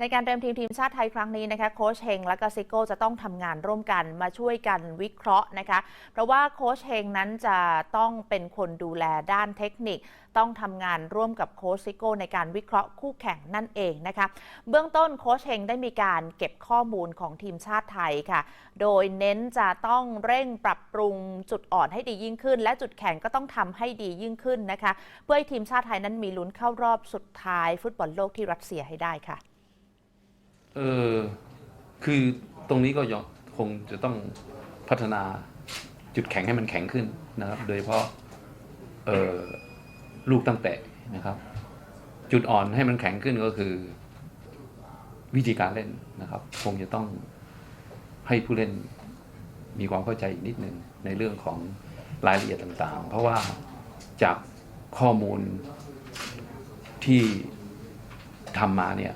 ในการเตรียมทีมทีมชาติไทยครั้งนี้นะคะโค้ชเฮงและก็ซิโก้จะต้องทำงานร่วมกันมาช่วยกันวิเคราะห์นะคะ เพราะว่าโค้ชเฮงนั้นจะต้องเป็นคนดูแลด้านเทคนิค ต้องทำงานร่วมกับโค้ชซิโก้ในการวิเคราะห์คู่แข่งนั่นเองนะคะ เบื้องต้นโค้ชเฮงได้มีการเก็บข้อมูลของทีมชาติไทยค่ะ โดยเน้นจะต้องเร่งปรับปรุงจุดอ่อนให้ดียิ่งขึ้น และจุดแข็งก็ต้องทำให้ดียิ่งขึ้นนะคะ เพื่อให้ทีมชาติไทยนั้นมีลุ้นเข้ารอบสุดท้าย ฟุตบอลโลกที่รัสเซียให้ได้ค่ะ เออคือตรงนี้ก็ยังคงจะต้องพัฒนาจุดแข็งให้มันแข็งขึ้นนะครับ โดยเฉพาะเออลูกตั้งแต่นะครับ จุดอ่อนให้มันแข็งขึ้นก็คือวิธีการเล่นนะครับ คงจะต้องให้ผู้เล่นมีความเข้าใจอีกนิดหนึ่งในเรื่องของรายละเอียดต่างๆ เพราะว่าจากข้อมูลที่ทำมาเนี่ย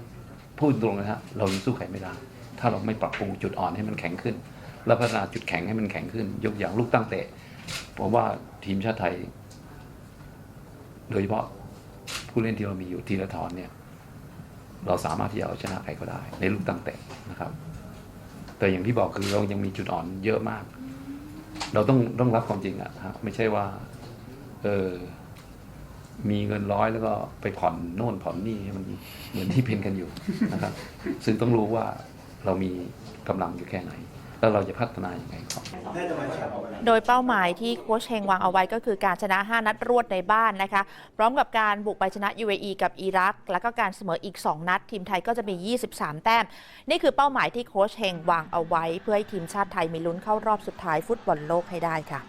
พูดตรงนะฮะเรายังสู้ใครไม่ได้ ถ้าเราไม่ปรับปรุงจุดอ่อนให้มันแข็งขึ้น แล้วพัฒนาจุดแข็งให้มันแข็งขึ้น ยกอย่างลูกตั้งเตะผมว่าทีมชาติไทย โดยเฉพาะผู้เล่นที่เรามีอยู่ทีละทอนเนี่ย เราสามารถที่จะเอาชนะใครก็ได้ ในลูกตั้งเตะนะครับ แต่อย่างที่บอกคือเรายังมีจุดอ่อนเยอะมาก เราต้องต้องรับความจริงอะฮะไม่ใช่ว่า เออ มีเงินร้อยแล้วก็ไปผ่อนโน่นผ่อนนี่ให้มันเหมือนที่เป็นกันอยู่นะครับ ซึ่งต้องรู้ว่าเรามีกำลังอยู่แค่ไหน แล้วเราจะพัฒนาอย่างไรครับโดยเป้าหมายที่โค้ชเฮงวางเอาไว้ก็คือการชนะ 5 นัดรวดในบ้านนะคะ พร้อมกับการบุกไปชนะ UAE กับอิรัก แล้วก็การเสมออีก 2 นัด ทีมไทยก็จะมี 23 แต้ม นี่คือเป้าหมายที่โค้ชเฮงวางเอาไว้ เพื่อให้ทีมชาติไทยมีลุ้นเข้ารอบสุดท้ายฟุตบอลโลกให้ได้ค่ะ